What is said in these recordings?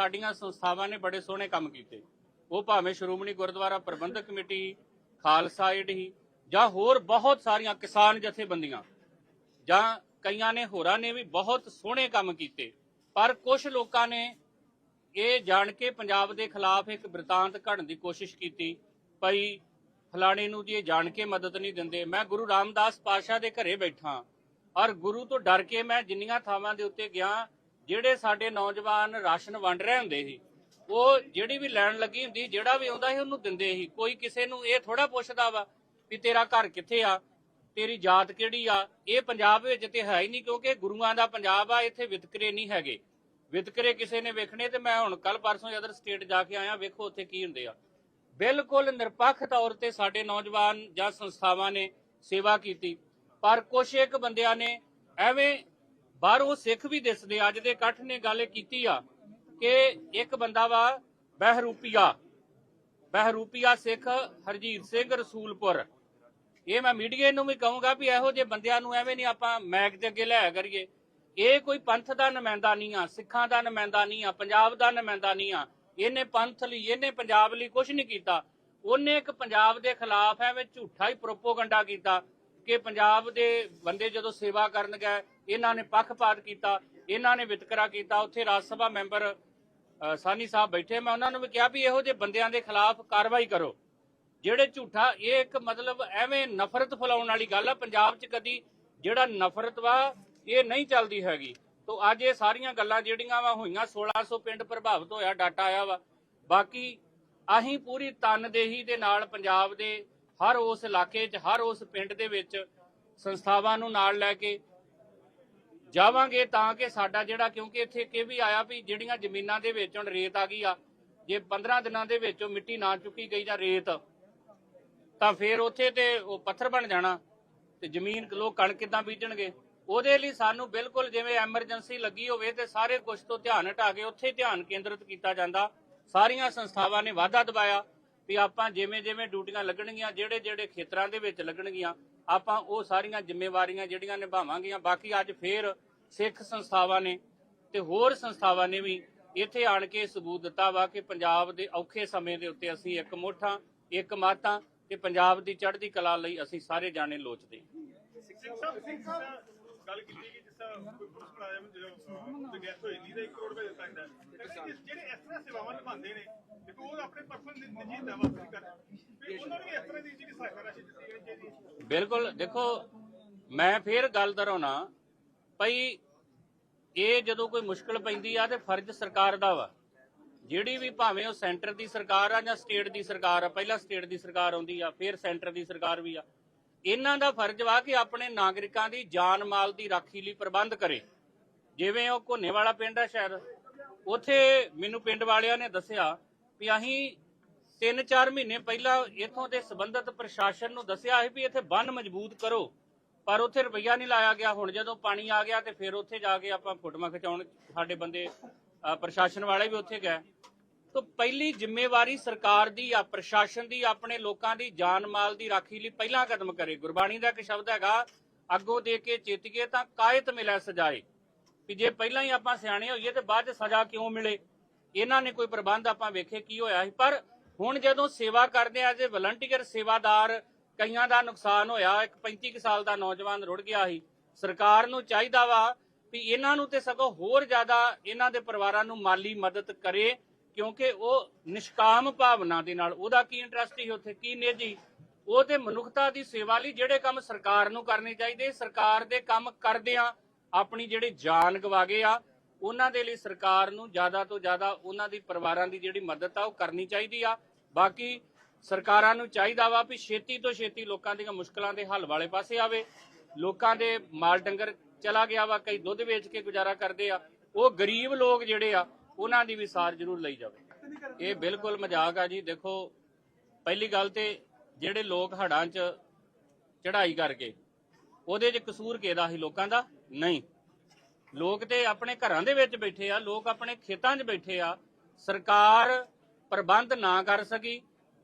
ਸਾਡੀਆਂ ਸੰਸਥਾਵਾਂ ਨੇ ਬੜੇ ਸੋਹਣੇ ਕੰਮ ਕੀਤੇ। ਉਹ ਭਾਵੇਂ ਸ਼੍ਰੋਮਣੀ ਗੁਰਦੁਆਰਾ ਪ੍ਰਬੰਧਕ ਕਮੇਟੀ, ਖਾਲਸਾ ਏਡ ਹੀ, ਜਾਂ ਹੋਰ ਬਹੁਤ ਸਾਰੀਆਂ ਕਿਸਾਨ ਜਥੇਬੰਦੀਆਂ, ਜਾਂ ਕਈਆਂ ਨੇ, ਹੋਰਾਂ ਨੇ ਵੀ ਬਹੁਤ ਸੋਹਣੇ ਕੰਮ ਕੀਤੇ। ਪਰ ਕੁਝ ਲੋਕਾਂ ਨੇ ਇਹ ਜਾਣ ਕੇ ਪੰਜਾਬ ਦੇ ਖਿਲਾਫ ਇੱਕ ਬ੍ਰਿਤਾਂਤ ਘੜਨ ਦੀ ਕੋਸ਼ਿਸ਼ ਕੀਤੀ, ਭਈ ਫਲਾਣੇ ਨੂੰ ਜੀ ਇਹ ਜਾਣ ਕੇ ਮਦਦ ਨਹੀਂ ਦਿੰਦੇ, ਮੈਂ ਗੁਰੂ ਰਾਮਦਾਸ ਪਾਸ਼ਾ ਦੇ ਘਰੇ ਬੈਠਾ, ਔਰ ਗੁਰੂ ਤੋਂ ਡਰ ਕੇ ਮੈਂ ਜਿੰਨੀਆਂ ਥਾਵਾਂ ਦੇ ਉੱਤੇ ਗਿਆ ਜਿਹੜੇ ਸਾਡੇ ਨੌਜਵਾਨ ਰਾਸ਼ਨ ਵੰਡ ਰਹੇ ਹੁੰਦੇ ਸੀ, ਉਹ ਜਿਹੜੀ ਵੀ ਲੈਣ ਲੱਗੀ ਹੁੰਦੀ, ਜਿਹੜਾ ਵੀ ਆਉਂਦਾ ਸੀ ਉਹਨੂੰ ਦਿੰਦੇ ਸੀ। ਕੋਈ ਕਿਸੇ ਨੂੰ ਇਹ ਥੋੜਾ ਪੁੱਛਦਾ ਵਾ ਵੀ ਤੇਰਾ ਘਰ ਕਿੱਥੇ ਆ, ਤੇਰੀ ਜਾਤ ਕਿਹੜੀ ਆ? ਇਹ ਪੰਜਾਬ ਵਿੱਚ ਤੇ ਹੈ ਹੀ ਨਹੀਂ ਕਿਉਂਕਿ ਗੁਰੂਆਂ ਦਾ ਪੰਜਾਬ ਆ, ਇੱਥੇ ਵਿਤਕਰੇ ਨਹੀਂ ਹੈਗੇ। ਵਿਤਕਰੇ ਕਿਸੇ ਨੇ ਵੇਖਣੇ ਤੇ ਮੈਂ ਹੁਣ ਕੱਲ ਪਰਸੋਂ ਅਦਰ ਸਟੇਟ ਜਾ ਕੇ ਆਇਆ, ਵੇਖੋ ਉੱਥੇ ਕੀ ਹੁੰਦੇ ਆ। ਬਿਲਕੁਲ ਨਿਰਪੱਖ ਤੌਰ ਤੇ ਸਾਡੇ ਨੌਜਵਾਨ ਜਾਂ ਸੰਸਥਾਵਾਂ ਨੇ ਸੇਵਾ ਕੀਤੀ, ਪਰ ਕੁਛ ਇੱਕ ਬੰਦਿਆਂ ਨੇ ਐਵੇਂ ਬਾਹਰੋਂ ਸਿੱਖ ਵੀ ਦਿਸਦੇ ਅੱਜ ਦੇ ਇਕੱਠ ਨੇ ਗੱਲ ਕੀਤੀ ਆ ਕਿ ਇੱਕ ਬੰਦਾ ਵਾ ਬਹਿਰੂਪੀਆ ਬਹਿਰੂਪੀਆ ਸਿੱਖ ਹਰਜੀਤ ਸਿੰਘ ਰਸੂਲਪੁਰ। ਇਹ ਮੈਂ ਮੀਡੀਆ ਨੂੰ ਵੀ ਕਹੂੰਗਾ ਵੀ ਇਹੋ ਜਿਹੇ ਬੰਦਿਆਂ ਨੂੰ ਐਵੇਂ ਨਹੀਂ ਆਪਾਂ ਮੈਕ ਦੇ ਅੱਗੇ ਲਿਆ ਕਰੀਏ। ਇਹ ਕੋਈ ਪੰਥ ਦਾ ਨੁਮਾਇੰਦਾ ਨਹੀਂ ਆ, ਸਿੱਖਾਂ ਦਾ ਨੁਮਾਇੰਦਾ ਨਹੀਂ ਆ, ਪੰਜਾਬ ਦਾ ਨੁਮਾਇੰਦਾ ਨਹੀਂ ਆ। ਇਹਨੇ ਪੰਥ ਲਈ, ਇਹਨੇ ਪੰਜਾਬ ਲਈ ਕੁਝ ਨਹੀਂ ਕੀਤਾ। ਉਹਨੇ ਇੱਕ ਪੰਜਾਬ ਦੇ ਖਿਲਾਫ ਐਵੇਂ ਝੂਠਾ ਹੀ ਪ੍ਰੋਪੋਗੰਡਾ ਕੀਤਾ। ਕਿ ਪੰਜਾਬ ਦੇ ਬੰਦੇ ਜਦੋਂ ਸੇਵਾ ਕਰਨ ਗਏ, ਇਹਨਾਂ ਨੇ ਪੱਖਪਾਤ ਕੀਤਾ, ਇਹਨਾਂ ਨੇ ਵਿਤਕਰਾ ਕੀਤਾ, ਉੱਥੇ ਰਾਜ ਸਭਾ ਮੈਂਬਰ ਸਾਨੀ ਸਾਹਿਬ ਬੈਠੇ, ਮੈਂ ਉਹਨਾਂ ਨੂੰ ਵੀ ਕਿਹਾ ਵੀ ਇਹੋ ਜਿਹੇ ਬੰਦਿਆਂ ਦੇ ਖਿਲਾਫ ਕਾਰਵਾਈ ਕਰੋ। ਜਿਹੜੇ ਝੂਠਾ, ਇਹ ਇੱਕ ਮਤਲਬ ਐਵੇਂ ਨਫ਼ਰਤ ਫੈਲਾਉਣ ਵਾਲੀ ਗੱਲ ਆ, ਪੰਜਾਬ 'ਚ ਕਦੀ ਜਿਹੜਾ ਨਫ਼ਰਤ ਵਾ, ਇਹ ਨਹੀਂ ਚੱਲਦੀ ਹੈਗੀ। ਤੋਂ ਅੱਜ ਇਹ ਸਾਰੀਆਂ ਗੱਲਾਂ ਜਿਹੜੀਆਂ ਵਾ, ਹੋਈਆਂ 1600 ਪਿੰਡ ਪ੍ਰਭਾਵਿਤ ਹੋਇਆ, ਡਾਟਾ ਆਇਆ ਵਾ। ਬਾਕੀ ਅਸੀਂ ਪੂਰੀ ਤਨਦੇਹੀ ਦੇ ਨਾਲ ਪੰਜਾਬ ਦੇ ਹਰ ਉਸ ਇਲਾਕੇ 'ਚ, ਹਰ ਉਸ ਪਿੰਡ ਦੇ ਵਿੱਚ ਸੰਸਥਾਵਾਂ ਨੂੰ ਨਾਲ ਲੈ ਕੇ ਜਾਵਾਂਗੇ ਤਾਂ ਕਿ ਸਾਡਾ ਜਿਹੜਾ, ਕਿਉਂਕਿ ਇੱਥੇ ਕਿ ਵੀ ਆਇਆ ਵੀ ਜਿਹੜੀਆਂ ਜ਼ਮੀਨਾਂ ਦੇ ਵਿੱਚ ਹੁਣ ਰੇਤ ਆ ਗਈ ਆ, ਜੇ 15 ਦਿਨਾਂ ਦੇ ਵਿੱਚ ਮਿੱਟੀ ਨਾ ਚੁੱਕੀ ਗਈ ਜਾਂ ਰੇਤ, ਤਾਂ ਫੇਰ ਉੱਥੇ ਤੇ ਉਹ ਪੱਥਰ ਬਣ ਜਾਣਾ ਤੇ ਜ਼ਮੀਨ ਲੋਕ ਕਣਕ ਕਿਦਾਂ ਬੀਜਣਗੇ। ਉਹਦੇ ਲਈ ਸਾਨੂੰ ਬਿਲਕੁਲ ਜਿਵੇਂ ਐਮਰਜੈਂਸੀ ਲੱਗੀ ਹੋਵੇ ਤੇ ਸਾਰੇ ਕੁਝ ਤੋਂ ਧਿਆਨ ਹਟਾ ਕੇ ਉੱਥੇ ਧਿਆਨ ਕੇਂਦਰਿਤ ਕੀਤਾ ਜਾਂਦਾ। ਸਾਰੀਆਂ ਸੰਸਥਾਵਾਂ ਨੇ ਵਾਧਾ ਦਬਾਇਆ। ਵੀ ਆਪਾਂ ਜਿਵੇਂ ਜਿਵੇਂ ਡਿਊਟੀਆਂ ਲੱਗਣਗੀਆਂ, ਜਿਹੜੇ ਜਿਹੜੇ ਖੇਤਰਾਂ ਦੇ ਵਿੱਚ ਲੱਗਣਗੀਆਂ, ਆਪਾਂ ਉਹ ਸਾਰੀਆਂ ਜ਼ਿੰਮੇਵਾਰੀਆਂ ਜਿਹੜੀਆਂ ਨਿਭਾਵਾਂਗੀਆਂ। ਬਾਕੀ ਅੱਜ ਫੇਰ ਸਿੱਖ ਸੰਸਥਾਵਾਂ ਨੇ ਤੇ ਹੋਰ ਸੰਸਥਾਵਾਂ ਨੇ ਵੀ ਇੱਥੇ ਆਣ ਕੇ ਸਬੂਤ ਦਿੱਤਾ ਵਾ ਕਿ ਪੰਜਾਬ ਦੇ ਔਖੇ ਸਮੇਂ ਦੇ ਉੱਤੇ ਅਸੀਂ ਇੱਕ ਮੁੱਠਾਂ, ਇੱਕ ਮਾਤਾਂ ਤੇ ਪੰਜਾਬ ਦੀ ਚੜ੍ਹਦੀ ਕਲਾ ਲਈ ਅਸੀਂ ਸਾਰੇ ਜਾਣੇ ਲੋਚਦੇ ਹਾਂ। ਗੱਲ ਕੀਤੀ ਕਿ ਜਿਸ ਤਰ੍ਹਾਂ ਕੋਈ ਪੁਲਿਸ ਮੁਲਾਜ਼ਮ ਜਦੋਂ ਡੈਥ ਹੋਈ ਨਹੀਂ ਤਾਂ 1 ਕਰੋੜ ਰੁਪਏ ਦਿੱਤਾ ਜਾਂਦਾ ਹੈ। ਜਿਹੜੇ ਇਸ ਤਰ੍ਹਾਂ ਸੇਵਾਵਾਂ ਨਿਭਾਉਂਦੇ ਨੇ ਦੇਖੋ ਉਹ ਆਪਣੇ ਪਰਸਨਲ ਨਿੱਜੀ ਦਾਅਵਾ ਨਹੀਂ ਕਰਦੇ ਉਹਨਾਂ ਨੂੰ ਇਸ ਤਰ੍ਹਾਂ ਦੀ ਜਿਹੜੀ ਸਹਾਇਤਾ ਰਾਸ਼ੀ ਦਿੱਤੀ ਜਾਣੀ ਚਾਹੀਦੀ ਬਿਲਕੁਲ, ਦੇਖੋ, ਮੈਂ ਫੇਰ ਗੱਲ ਦਰਾਉਣਾ ਭਈ ਇਹ ਜਦੋਂ ਕੋਈ ਮੁਸ਼ਕਲ ਪੈਂਦੀ ਆ ਤੇ ਫਰਜ਼ ਸਰਕਾਰ ਦਾ ਵਾ। ਜਿਹੜੀ ਵੀ ਭਾਵੇਂ ਉਹ ਸੈਂਟਰ ਦੀ ਸਰਕਾਰ ਆ ਜਾਂ ਸਟੇਟ ਦੀ ਸਰਕਾਰ ਆ, ਪਹਿਲਾਂ ਸਟੇਟ ਦੀ ਸਰਕਾਰ ਆਉਂਦੀ ਆ, ਫਿਰ ਸੈਂਟਰ ਦੀ ਸਰਕਾਰ ਵੀ ਆ। ਇਹਨਾਂ ਦਾ ਫਰਜ਼ ਵਾ ਕਿ ਆਪਣੇ ਨਾਗਰਿਕਾਂ ਦੀ ਜਾਨ ਮਾਲ ਦੀ ਰਾਖੀ ਲਈ ਪ੍ਰਬੰਧ ਕਰੇ। ਜਿਵੇਂ ਉਹ ਘੋਨੇ ਵਾਲਾ ਪਿੰਡ ਆ ਸ਼ਾਇਦ, ਉੱਥੇ ਮੈਨੂੰ ਪਿੰਡ ਵਾਲਿਆਂ ਨੇ ਦੱਸਿਆ ਵੀ ਅਸੀਂ 3-4 ਮਹੀਨੇ ਪਹਿਲਾਂ ਇਥੋਂ ਦੇ ਸੰਬੰਧਿਤ ਪ੍ਰਸ਼ਾਸਨ ਨੂੰ ਦੱਸਿਆ ਸੀ ਵੀ ਇੱਥੇ ਬੰਨ ਮਜ਼ਬੂਤ ਕਰੋ, ਪਰ ਉੱਥੇ ਰੁਪਈਆ ਨਹੀਂ ਲਾਇਆ ਗਿਆ। ਹੁਣ ਜਦੋਂ ਪਾਣੀ ਆ ਗਿਆ ਤੇ ਫਿਰ ਉੱਥੇ ਜਾ ਕੇ ਆਪਾਂ ਫੋਟੋਆਂ ਖਿਚਾਉਣ, ਸਾਡੇ ਬੰਦੇ ਪ੍ਰਸ਼ਾਸਨ ਵਾਲੇ ਵੀ ਉੱਥੇ ਗਏ। ਤਾਂ ਪਹਿਲੀ ਜ਼ਿੰਮੇਵਾਰੀ ਸਰਕਾਰ ਦੀ ਆ ਪ੍ਰਸ਼ਾਸਨ ਦੀ, ਆਪਣੇ ਲੋਕਾਂ ਦੀ ਜਾਨ ਮਾਲ ਦੀ ਰਾਖੀ ਲਈ ਪਹਿਲਾ ਕਦਮ ਕਰੇ। ਗੁਰਬਾਣੀ ਦਾ ਇੱਕ ਸ਼ਬਦ ਹੈਗਾ, ਅੱਗੋ ਦੇ ਕੇ ਚੇਤੀਏ ਤਾਂ ਕਾਇਤ ਮਿਲੈ ਸਜਾਏ। ਵੀ ਜੇ ਪਹਿਲਾਂ ਹੀ ਆਪਾਂ ਸਿਆਣੇ ਹੋਈਏ ਤੇ ਬਾਅਦ ਚ ਸਜ਼ਾ ਕਿਉਂ ਮਿਲੇ? ਇਹਨਾਂ ਨੇ ਕੋਈ ਪ੍ਰਬੰਧ ਆਪਾਂ ਵੇਖੇ ਕੀ ਹੋਇਆ ਸੀ। ਪਰ ਹੁਣ ਜਦੋਂ ਸੇਵਾ ਕਰਦੇ ਆ, ਜੇ ਵਲੰਟੀਅਰ ਸੇਵਾਦਾਰ ਕਈਆਂ ਦਾ ਨੁਕਸਾਨ ਹੋਇਆ, ਇੱਕ 35 ਕੁ ਸਾਲ ਦਾ ਨੌਜਵਾਨ ਰੁੜ ਗਿਆ ਸੀ, ਸਰਕਾਰ ਨੂੰ ਚਾਹੀਦਾ ਵਾ ਵੀ ਇਹਨਾਂ ਨੂੰ ਤੇ ਸਗੋਂ ਹੋਰ ਜ਼ਿਆਦਾ ਇਹਨਾਂ ਦੇ ਪਰਿਵਾਰਾਂ ਨੂੰ ਮਾਲੀ ਮਦਦ ਕਰੇ। ਕਿਉਂਕਿ ਉਹ ਨਿਸ਼ਕਾਮ ਭਾਵਨਾ ਦੇ ਨਾਲ, ਉਹਦਾ ਕੀ ਇੰਟਰਸਟ ਹੀ ਉੱਥੇ, ਕੀ ਨਿੱਜੀ ਉਹ ਤੇ ਮਨੁੱਖਤਾ ਦੀ ਸੇਵਾ ਲਈ ਜਿਹੜੇ ਕੰਮ ਸਰਕਾਰ ਨੂੰ ਕਰਨੇ ਚਾਹੀਦੇ, ਸਰਕਾਰ ਦੇ ਕੰਮ ਕਰਦਿਆਂ ਆਪਣੀ ਜਿਹੜੀ ਜਾਨ ਗਵਾ ਗਏ ਆ, ਉਹਨਾਂ ਦੇ ਲਈ ਸਰਕਾਰ ਨੂੰ ਜ਼ਿਆਦਾ ਤੋਂ ਜ਼ਿਆਦਾ ਉਹਨਾਂ ਦੀ ਪਰਿਵਾਰਾਂ ਦੀ ਜਿਹੜੀ ਮਦਦ ਆ, ਉਹ ਕਰਨੀ ਚਾਹੀਦੀ ਆ। ਬਾਕੀ ਸਰਕਾਰਾਂ ਨੂੰ ਚਾਹੀਦਾ ਵਾ ਵੀ ਛੇਤੀ ਤੋਂ ਛੇਤੀ ਲੋਕਾਂ ਦੀਆਂ ਮੁਸ਼ਕਲਾਂ ਦੇ ਹੱਲ ਵਾਲੇ ਪਾਸੇ ਆਵੇ। ਲੋਕਾਂ ਦੇ ਮਾਲ ਡੰਗਰ ਚਲਾ ਗਿਆ ਵਾ, ਕਈ ਦੁੱਧ ਵੇਚ ਕੇ ਗੁਜ਼ਾਰਾ ਕਰਦੇ ਆ। ਉਹ ਗਰੀਬ ਲੋਕ ਜਿਹੜੇ ਆ ਉਹਨਾਂ ਦੀ ਵੀ ਸਾਰ ਜ਼ਰੂਰ ਲਈ ਜਾਵੇ। ਇਹ ਬਿਲਕੁਲ ਮਜ਼ਾਕ ਆ ਜੀ। ਦੇਖੋ, ਪਹਿਲੀ ਗੱਲ ਤੇ ਜਿਹੜੇ ਲੋਕ ਹੜਾਂ 'ਚ ਚੜ੍ਹਾਈ ਕਰਕੇ, ਉਹਦੇ 'ਚ ਕਸੂਰ ਕਿਹਦਾ ਸੀ? ਲੋਕਾਂ ਦਾ? ਨਹੀਂ। ਲੋਕ ਤੇ ਆਪਣੇ ਘਰਾਂ ਦੇ ਵਿੱਚ ਬੈਠੇ ਆ, ਲੋਕ ਆਪਣੇ ਖੇਤਾਂ 'ਚ ਬੈਠੇ ਆ। ਸਰਕਾਰ ਪ੍ਰਬੰਧ ਨਾ ਕਰ ਸਕੀ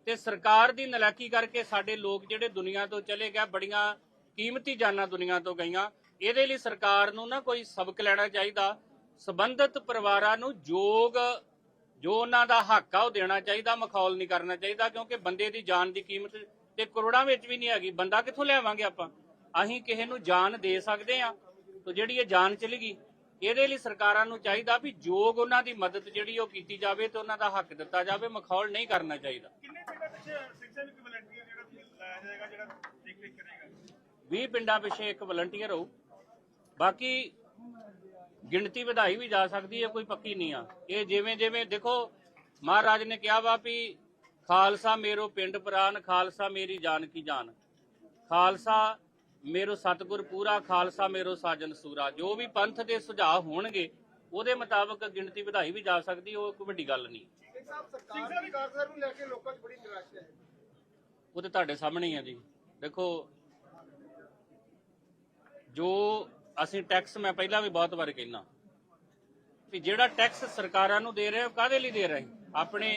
ਤੇ ਸਰਕਾਰ ਦੀ ਨਲਾਇਕੀ ਕਰਕੇ ਸਾਡੇ ਲੋਕ ਜਿਹੜੇ ਦੁਨੀਆ ਤੋਂ ਚਲੇ ਗਏ, ਬੜੀਆਂ ਕੀਮਤੀ ਜਾਨਾਂ ਦੁਨੀਆ ਤੋਂ ਗਈਆਂ। ਇਹਦੇ ਲਈ ਸਰਕਾਰ ਨੂੰ ਨਾ ਕੋਈ ਸਬਕ ਲੈਣਾ ਚਾਹੀਦਾ। ਸਬੰਧਤ ਪਰਿਵਾਰਾਂ ਨੂੰ ਯੋਗ ਜੋ ਉਹਨਾਂ ਦਾ ਹੱਕ ਆ ਉਹ ਦੇਣਾ ਚਾਹੀਦਾ ਮਖੌਲ ਨਹੀਂ ਕਰਨਾ ਚਾਹੀਦਾ ਕਿਉਂਕਿ ਬੰਦੇ ਦੀ ਜਾਨ ਦੀ ਕੀਮਤ ਤੇ ਕਰੋੜਾਂ ਵਿੱਚ ਵੀ ਨਹੀਂ ਹੈਗੀ। ਬੰਦਾ ਕਿੱਥੋਂ ਲਿਆਵਾਂਗੇ ਆਪਾਂ? ਅਸੀਂ ਕਿਸੇ ਨੂੰ ਜਾਨ ਦੇ ਸਕਦੇ ਆ ਤੇ ਜਿਹੜੀ ਇਹ ਜਾਨ ਚਲੀ ਗਈ ਇਹਦੇ ਲਈ ਸਰਕਾਰਾਂ ਨੂੰ ਚਾਹੀਦਾ ਵੀ ਯੋਗ ਉਹਨਾਂ ਦੀ ਮਦਦ ਜਿਹੜੀ ਉਹ ਕੀਤੀ ਜਾਵੇ ਤੇ ਉਹਨਾਂ ਦਾ ਹੱਕ ਦਿੱਤਾ ਜਾਵੇ ਮਖੌਲ ਨਹੀਂ ਕਰਨਾ ਚਾਹੀਦਾ। ਕਿੰਨੇ ਪਿੰਡਾਂ ਪਿੱਛੇ ਸਿੱਖਿਆ ਵੀ ਵਲੰਟੀਅਰ ਜਿਹੜਾ ਲਾਇਆ ਜਾਏਗਾ ਜਿਹੜਾ ਦੇਖ ਰੇਖ ਕਰੇਗਾ? 20 ਪਿੰਡਾਂ ਪਿੱਛੇ ਇੱਕ ਵਲੰਟੀਅਰ ਹੋਊ। ਬਾਕੀ ਗਿਣਤੀ ਵਧਾਈ ਵੀ ਜਾ ਸਕਦੀ ਹੈ ਕੋਈ ਪੱਕੀ ਨਹੀਂ ਆ। ਇਹ ਜਿਵੇਂ ਜਿਵੇਂ ਦੇਖੋ ਮਹਾਰਾਜ ਨੇ ਕਿਹਾ ਵਾ ਵੀ ਖਾਲਸਾ ਮੇਰੋ ਪਿੰਡ ਪ੍ਰਾਨ ਖਾਲਸਾ ਮੇਰੀ ਜਾਨ ਕੀ ਜਾਨ। ਖਾਲਸਾ ਮੇਰੋ ਸਤਿਗੁਰ ਪੂਰਾ ਖਾਲਸਾ ਮੇਰੋ ਸਾਜਨ ਸੂਰਾ। ਜੋ ਵੀ ਪੰਥ ਦੇ ਸੁਝਾਅ ਹੋਣਗੇ ਉਹਦੇ ਮੁਤਾਬਕ ਗਿਣਤੀ ਵਧਾਈ ਵੀ ਜਾ ਸਕਦੀ ਉਹ ਕੋਈ ਵੱਡੀ ਗੱਲ ਨਹੀਂ। ਸਿੰਘ ਸਾਹਿਬ ਸਰਕਾਰ ਦੀ ਕਾਰਜਕਾਰੀ ਨੂੰ ਲੈ ਕੇ ਲੋਕਾਂ 'ਚ ਬੜੀ ਨਿਰਾਸ਼ਾ ਹੈ। ਉਹ ਤੇ ਤੁਹਾਡੇ ਸਾਹਮਣੇ ਹੀ ਆ ਜੀ। ਦੇਖੋ ਜੋ ਅਸੀਂ ਟੈਕਸ ਮੈਂ ਪਹਿਲਾਂ ਵੀ ਬਹੁਤ ਵਾਰ ਕਹਿਣਾ ਵੀ ਜਿਹੜਾ ਟੈਕਸ ਸਰਕਾਰਾਂ ਨੂੰ ਦੇ ਰਹੇ ਹੋ, ਕਾਹਦੇ ਲਈ ਦੇ ਰਹੇ? ਆਪਣੇ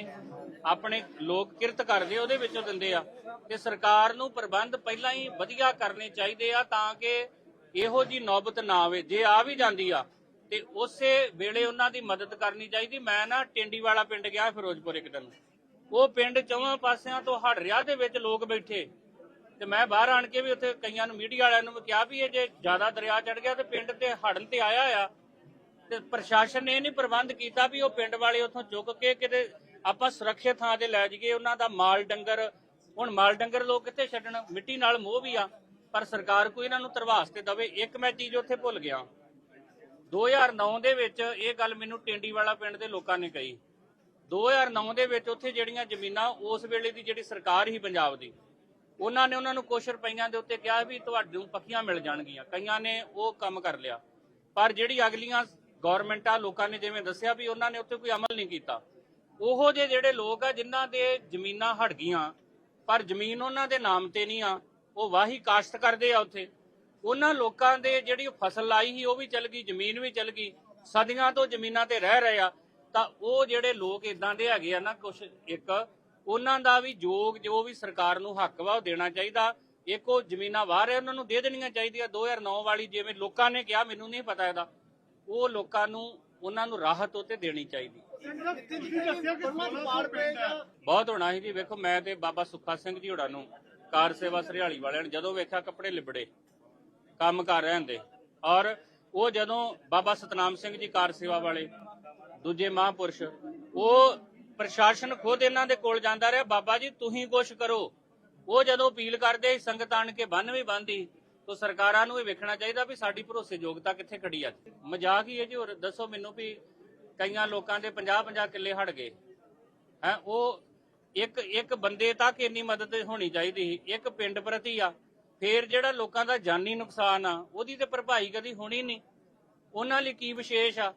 ਆਪਣੇ ਲੋਕ ਕਿਰਤ ਕਰਦੇ, ਉਹਦੇ ਵਿੱਚੋਂ ਦਿੰਦੇ ਆ। ਤੇ ਸਰਕਾਰ ਨੂੰ ਪ੍ਰਬੰਧ ਪਹਿਲਾਂ ਹੀ ਵਧੀਆ ਕਰਨੇ ਚਾਹੀਦੇ ਆ ਤਾਂ ਕਿ ਇਹੋ ਜੀ ਨੌਬਤ ਨਾ ਆਵੇ। ਜੇ ਆ ਵੀ ਜਾਂਦੀ ਆ, ਤੇ ਉਸੇ ਵੇਲੇ ਉਹਨਾਂ ਦੀ ਮਦਦ ਕਰਨੀ ਚਾਹੀਦੀ। ਮੈਂ ਨਾ ਟਿੰਡੀ ਵਾਲਾ ਪਿੰਡ ਗਿਆ ਫਿਰੋਜ਼ਪੁਰ ਇੱਕ ਦਿਨ। ਉਹ ਪਿੰਡ ਚੌਵਾਂ ਪਾਸਿਆਂ ਤੋਂ ਹੜ ਰਿਆ ਦੇ ਵਿੱਚ ਲੋਕ ਬੈਠੇ। ਤੇ ਮੈਂ ਬਾਹਰ ਆਣ ਕੇ ਵੀ ਉੱਥੇ ਕਈਆਂ ਨੂੰ ਮੀਡੀਆ ਵਾਲਿਆਂ ਨੂੰ ਵੀ ਕਿਹਾ ਵੀ ਇਹ ਜੇ ਜ਼ਿਆਦਾ ਦਰਿਆ ਚੜ ਗਿਆ ਤੇ ਪਿੰਡ ਤੇ ਹੜਨ ਤੇ ਆਇਆ ਆ, ਤੇ ਪ੍ਰਸ਼ਾਸਨ ਨੇ ਇਹ ਨਹੀਂ ਪ੍ਰਬੰਧ ਕੀਤਾ ਵੀ ਉਹ ਪਿੰਡ ਵਾਲੇ ਉੱਥੋਂ ਚੁੱਕ ਕੇ ਕਿਤੇ ਆਪਾਂ ਸੁਰੱਖਿਅਤ ਥਾਂ ਤੇ ਲੈ ਜਾਈਏ, ਉਹਨਾਂ ਦਾ ਮਾਲ ਡੰਗਰ, ਹੁਣ ਮਾਲ ਡੰਗਰ ਲੋਕ ਕਿੱਥੇ ਛੱਡਣ? ਮਿੱਟੀ ਨਾਲ ਮੋਹ ਵੀ ਆ, ਪਰ ਸਰਕਾਰ ਕੋਈ ਇਹਨਾਂ ਨੂੰ ਤਰਵਾਸ ਤੇ ਦਵੇ। ਇੱਕ ਮੈਂ ਚੀਜ਼ ਉੱਥੇ ਭੁੱਲ ਗਿਆ। 2009 ਦੇ ਵਿੱਚ ਇਹ ਗੱਲ ਮੈਨੂੰ ਟਿੰਡੀ ਵਾਲਾ ਪਿੰਡ ਦੇ ਲੋਕਾਂ ਨੇ ਕਹੀ। 2009 ਦੇ ਵਿੱਚ ਉੱਥੇ ਜਿਹੜੀਆਂ ਜ਼ਮੀਨਾਂ, ਉਸ ਵੇਲੇ ਦੀ ਜਿਹੜੀ ਸਰਕਾਰ ਸੀ ਪੰਜਾਬ ਦੀ ਉਹਨਾਂ ਨੇ ਉਹਨਾਂ ਨੂੰ ਕੁਛ ਰੁਪਈਆਂ ਦੇ ਉੱਤੇ ਕਿਹਾ ਵੀ ਤੁਹਾਨੂੰ ਪੱਕੀਆਂ ਮਿਲ ਜਾਣਗੀਆਂ। ਕਈਆਂ ਨੇ ਉਹ ਕੰਮ ਕਰ ਲਿਆ। ਪਰ ਜਿਹੜੀ ਅਗਲੀਆਂ ਗਵਰਨਮੈਂਟਾਂ ਲੋਕਾਂ ਨੇ ਜਿਵੇਂ ਦੱਸਿਆ ਵੀ ਉਹਨਾਂ ਨੇ ਉੱਤੇ ਕੋਈ ਅਮਲ ਨਹੀਂ ਕੀਤਾ। ਉਹੋ ਜਿਹੇ ਜਿਹੜੇ ਲੋਕ ਆ ਜਿਨ੍ਹਾਂ ਦੇ ਜ਼ਮੀਨਾਂ ਹਟ ਗਈਆਂ, ਪਰ ਜ਼ਮੀਨ ਉਹਨਾਂ ਦੇ ਨਾਮ ਤੇ ਨਹੀਂ ਆ, ਉਹ ਵਾਹੀ ਕਾਸ਼ਤ ਕਰਦੇ ਆ ਉੱਥੇ। ਉਹਨਾਂ ਲੋਕਾਂ ਦੇ ਜਿਹੜੀ ਫਸਲ ਲਾਈ ਸੀ ਉਹ ਵੀ ਚਲ ਗਈ, ਜ਼ਮੀਨ ਵੀ ਚਲ ਗਈ। ਸਦੀਆਂ ਤੋਂ ਜ਼ਮੀਨਾਂ ਤੇ ਰਹਿ ਰਹੇ ਆ। ਤਾਂ ਉਹ ਜਿਹੜੇ ਲੋਕ ਇਦਾਂ ਦੇ ਹੈਗੇ ਆ ਨਾ, ਕੁਛ ਇੱਕ ਉਹਨਾਂ ਦਾ ਵੀ ਯੋਗ, ਜੋ ਵੀ ਸਰਕਾਰ ਨੂੰ ਹੱਕ ਵਾ, ਉਹ ਦੇਣਾ ਚਾਹੀਦਾ। ਇੱਕ ਉਹ ਜ਼ਮੀਨਾਂ ਬਾਹਰ ਹੈ, ਉਹਨਾਂ ਨੂੰ ਦੇ ਦੇਣੀਆਂ ਚਾਹੀਦੀਆਂ। 2009 ਵਾਲੀ ਜਿਵੇਂ ਲੋਕਾਂ ਨੇ ਕਿਹਾ, ਮੈਨੂੰ ਨਹੀਂ ਪਤਾ ਇਹਦਾ। ਉਹ ਲੋਕਾਂ ਨੂੰ, ਉਹਨਾਂ ਨੂੰ ਰਾਹਤ ਉੱਤੇ ਦੇਣੀ ਚਾਹੀਦੀ। ਬਹੁਤ ਹੋਣਾ ਸੀ ਜੀ। ਵੇਖੋ, ਮੈਂ ਤੇ ਬਾਬਾ ਸੁੱਖਾ ਸਿੰਘ ਜੀ ਹੋਣਾ ਨੂੰ, ਕਾਰ ਸੇਵਾ ਸਰਿਆਲੀ ਵਾਲਿਆਂ ਨੇ ਜਦੋਂ ਵੇਖਿਆ, ਕੱਪੜੇ ਲਿਬੜੇ, ਕੰਮ ਕਰ ਰਹੇ ਹੁੰਦੇ। ਔਰ ਉਹ ਜਦੋਂ ਬਾਬਾ ਸਤਨਾਮ ਸਿੰਘ ਜੀ ਕਾਰ ਸੇਵਾ ਵਾਲੇ, ਦੂਜੇ ਮਹਾਂਪੁਰਸ਼, ਉਹ ਪ੍ਰਸ਼ਾਸਨ ਖੁਦ ਇਹਨਾਂ ਦੇ ਕੋਲ ਜਾਂਦਾ ਰਿਹਾ, ਬਾਬਾ ਜੀ ਤੁਸੀਂ ਕੁਛ ਕਰੋ। ਉਹ ਜਦੋਂ ਅਪੀਲ ਕਰਦੇ ਸੰਗਤ ਆਣ ਕੇ ਬੰਨ ਵੀ ਬੰਦੀ ਤਾਂ ਸਰਕਾਰਾਂ ਨੂੰ ਇਹ ਵੇਖਣਾ ਚਾਹੀਦਾ ਵੀ ਸਾਡੀ ਭਰੋਸੇਯੋਗਤਾ ਕਿੱਥੇ ਖੜੀ ਆ। ਮਜ਼ਾਕ ਹੀ ਹੈ ਜੀ, ਹੋਰ ਦੱਸੋ ਮੈਨੂੰ ਵੀ ਕਈਆਂ ਲੋਕਾਂ ਦੇ 50 50 ਕਿੱਲੇ ਹਟ ਗਏ। ਹੈ, ਉਹ ਇੱਕ ਇੱਕ ਬੰਦੇ ਤੱਕ ਇੰਨੀ ਮਦਦ ਹੋਣੀ ਚਾਹੀਦੀ ਸੀ, ਇੱਕ ਪਿੰਡ ਪ੍ਰਤੀ ਆ। ਫੇਰ ਜਿਹੜਾ ਲੋਕਾਂ ਦਾ ਜਾਨੀ ਨੁਕਸਾਨ ਆ, ਉਹਦੀ ਤੇ ਭਰਪਾਈ ਕਦੀ ਹੋਣੀ ਨਹੀਂ। ਉਹਨਾਂ ਲਈ ਕੀ ਵਿਸ਼ੇਸ਼ ਆ?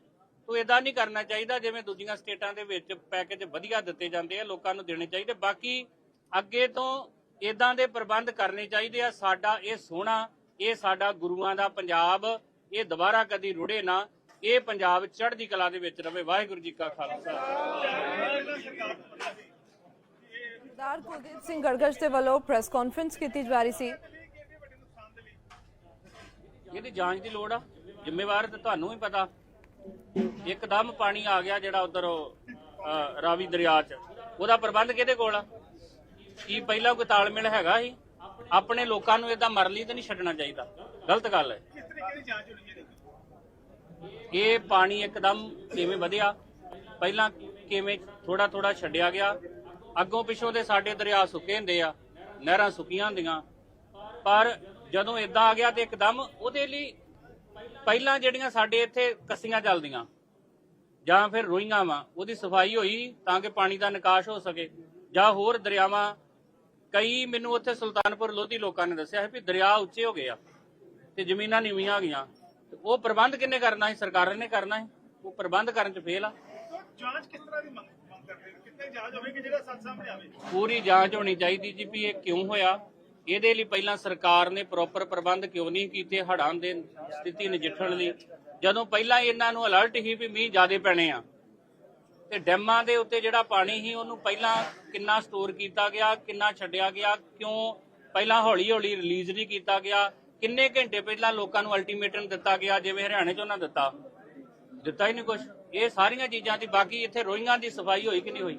ਤੋ ਇਦਾਂ ਨਹੀਂ ਕਰਨਾ ਚਾਹੀਦਾ ਜਿਵੇਂ ਦੂਜੀਆਂ ਸਟੇਟਾਂ ਦੇ ਵਿੱਚ ਪੈਕੇਜ ਵਧੀਆ ਦਿੱਤੇ ਜਾਂਦੇ ਆ ਲੋਕਾਂ ਨੂੰ ਦੇਣੇ ਚਾਹੀਦੇ। ਬਾਕੀ ਅੱਗੇ ਤੋਂ ਇਦਾਂ ਦੇ ਪ੍ਰਬੰਧ ਕਰਨੇ ਚਾਹੀਦੇ ਆ ਸਾਡਾ ਇਹ ਸੋਹਣਾ ਇਹ ਸਾਡਾ ਗੁਰੂਆਂ ਦਾ ਪੰਜਾਬ ਇਹ ਦੁਬਾਰਾ ਕਦੀ ਰੁੜੇ ਨਾ ਇਹ ਪੰਜਾਬ ਚੜ੍ਹਦੀ ਕਲਾ ਦੇ ਵਿੱਚ ਰਵੇ। ਵਾਹਿਗੁਰੂ ਜੀ ਕਾ ਖਾਲਸਾ। ਸਰਦਾਰ ਕੁਲਦੀਪ ਸਿੰਘ ਗੜਗੜ ਦੇ ਵੱਲੋਂ ਪ੍ਰੈਸ ਕਾਨਫਰੰਸ ਕੀਤੀ ਜਾ ਰਹੀ ਸੀ। ਇਹਦੀ ਜਾਂਚ ਦੀ ਲੋੜ ਆ। ਜ਼ਿੰਮੇਵਾਰ ਤੇ ਤੁਹਾਨੂੰ ਵੀ ਪਤਾ। ਇੱਕਦਮ ਪਾਣੀ ਆ ਗਿਆ ਜਿਹੜਾ ਉਧਰ ਰਾਵੀ ਦਰਿਆ 'ਚ। ਉਹਦਾ ਪ੍ਰਬੰਧ ਕਿਹਦੇ ਕੋਲ ਆ? ਕੀ ਪਹਿਲਾਂ ਕੋਈ ਤਾਲਮੇਲ ਹੈਗਾ ਸੀ? ਆਪਣੇ ਲੋਕਾਂ ਨੂੰ ਇਦਾਂ ਮਰ ਲਈ ਤਾਂ ਨਹੀਂ ਛੱਡਣਾ ਚਾਹੀਦਾ। ਗਲਤ ਗੱਲ ਹੈ। ਕਿਸ ਤਰੀਕੇ ਦੀ ਜਾਂਚ ਹੋਣੀ ਚਾਹੀਦੀ ਇਹ ਪਾਣੀ ਇੱਕਦਮ ਕਿਵੇਂ ਵਧਿਆ? ਪਹਿਲਾਂ ਕਿਵੇਂ ਥੋੜਾ ਥੋੜਾ ਛੱਡਿਆ ਗਿਆ? ਅੱਗੋਂ ਪਿੱਛੋਂ ਦੇ ਸਾਡੇ ਦਰਿਆ ਸੁੱਕੇ ਹੁੰਦੇ ਆ ਨਹਿਰਾਂ ਸੁੱਕੀਆਂ ਹੁੰਦੀਆਂ। ਪਰ ਜਦੋਂ ਇਦਾਂ ਆ ਗਿਆ ਤੇ ਇੱਕਦਮ ਉਹਦੇ ਲਈ ਪਹਿਲਾਂ ਜਿਹੜੀਆਂ ਸਾਡੇ ਇੱਥੇ ਕੱਸੀਆਂ ਚੱਲਦੀਆਂ ਜਾਂ ਫਿਰ ਰੋਈਆਂ ਵਾ ਉਹਦੀ ਸਫ਼ਾਈ ਹੋਈ ਤਾਂ ਕਿ ਪਾਣੀ ਦਾ ਨਿਕਾਸ ਹੋ ਸਕੇ। ਜਾਂ ਹੋਰ ਦਰਿਆਵਾਂ ਕਈ ਮੈਨੂੰ ਉੱਥੇ ਸੁਲਤਾਨਪੁਰ ਲੋਧੀ ਲੋਕਾਂ ਨੇ ਦੱਸਿਆ ਹੈ ਵੀ ਦਰਿਆ ਉੱਚੇ ਹੋ ਗਏ ਆ ਤੇ ਜ਼ਮੀਨਾਂ ਨੀਵੀਆਂ ਆ ਗਈਆਂ। ਉਹ ਪ੍ਰਬੰਧ ਕਿੰਨੇ ਕਰਨਾ ਹੈ ਸਰਕਾਰਾਂ ਨੇ ਕਰਨਾ ਹੈ ਉਹ ਪ੍ਰਬੰਧ ਕਰਨ ਚ ਫੇਲ ਆ। ਜਾਂਚ ਕਿਸ ਤਰ੍ਹਾਂ ਦੀ ਮੰਗ ਕਰਦੇ ਕਿੰਨੇ ਜਾਂਚ ਹੋਵੇਗੀ ਜਿਹੜਾ ਸੱਚ ਸਾਹਮਣੇ ਆਵੇ? ਪੂਰੀ ਜਾਂਚ ਹੋਣੀ ਚਾਹੀਦੀ ਜੀ ਵੀ ਇਹ ਕਿਉਂ ਹੋਇਆ? ਇਹਦੇ ਲਈ ਪਹਿਲਾਂ ਸਰਕਾਰ ਨੇ ਪ੍ਰੋਪਰ ਪ੍ਰਬੰਧ ਕਿਉਂ ਨਹੀਂ ਕੀਤੇ ਹੜ੍ਹਾਂ ਦੇ ਸਥਿਤੀ ਨਜਿੱਠਣ ਲਈ? ਜਦੋਂ ਪਹਿਲਾਂ ਇਹਨਾਂ ਨੂੰ ਅਲਰਟ ਹੀ ਵੀ ਮੀਂਹ ਜ਼ਿਆਦੇ ਪੈਣੇ ਆ, ਤੇ ਡੈਮਾਂ ਦੇ ਉੱਤੇ ਜਿਹੜਾ ਪਾਣੀ ਸੀ, ਉਹਨੂੰ ਪਹਿਲਾਂ ਕਿੰਨਾ ਸਟੋਰ ਕੀਤਾ ਗਿਆ, ਕਿੰਨਾ ਛੱਡਿਆ ਗਿਆ, ਕਿਉਂ ਪਹਿਲਾਂ ਹੌਲੀ ਹੌਲੀ ਰਿਲੀਜ਼ ਨਹੀਂ ਕੀਤਾ ਗਿਆ, ਕਿੰਨੇ ਘੰਟੇ ਪਹਿਲਾਂ ਲੋਕਾਂ ਨੂੰ ਅਲਟੀਮੇਟਮ ਦਿੱਤਾ ਗਿਆ, ਜਿਵੇਂ ਹਰਿਆਣੇ 'ਚ ਉਹਨਾਂ ਦਿੱਤਾ? ਦਿੱਤਾ ਹੀ ਨਹੀਂ ਕੁਝ ਇਹ ਸਾਰੀਆਂ ਚੀਜ਼ਾਂ ਦੀ ਬਾਕੀ ਇੱਥੇ ਰੋਈਆਂ ਦੀ ਸਫ਼ਾਈ ਹੋਈ ਕਿ ਨਹੀਂ ਹੋਈ?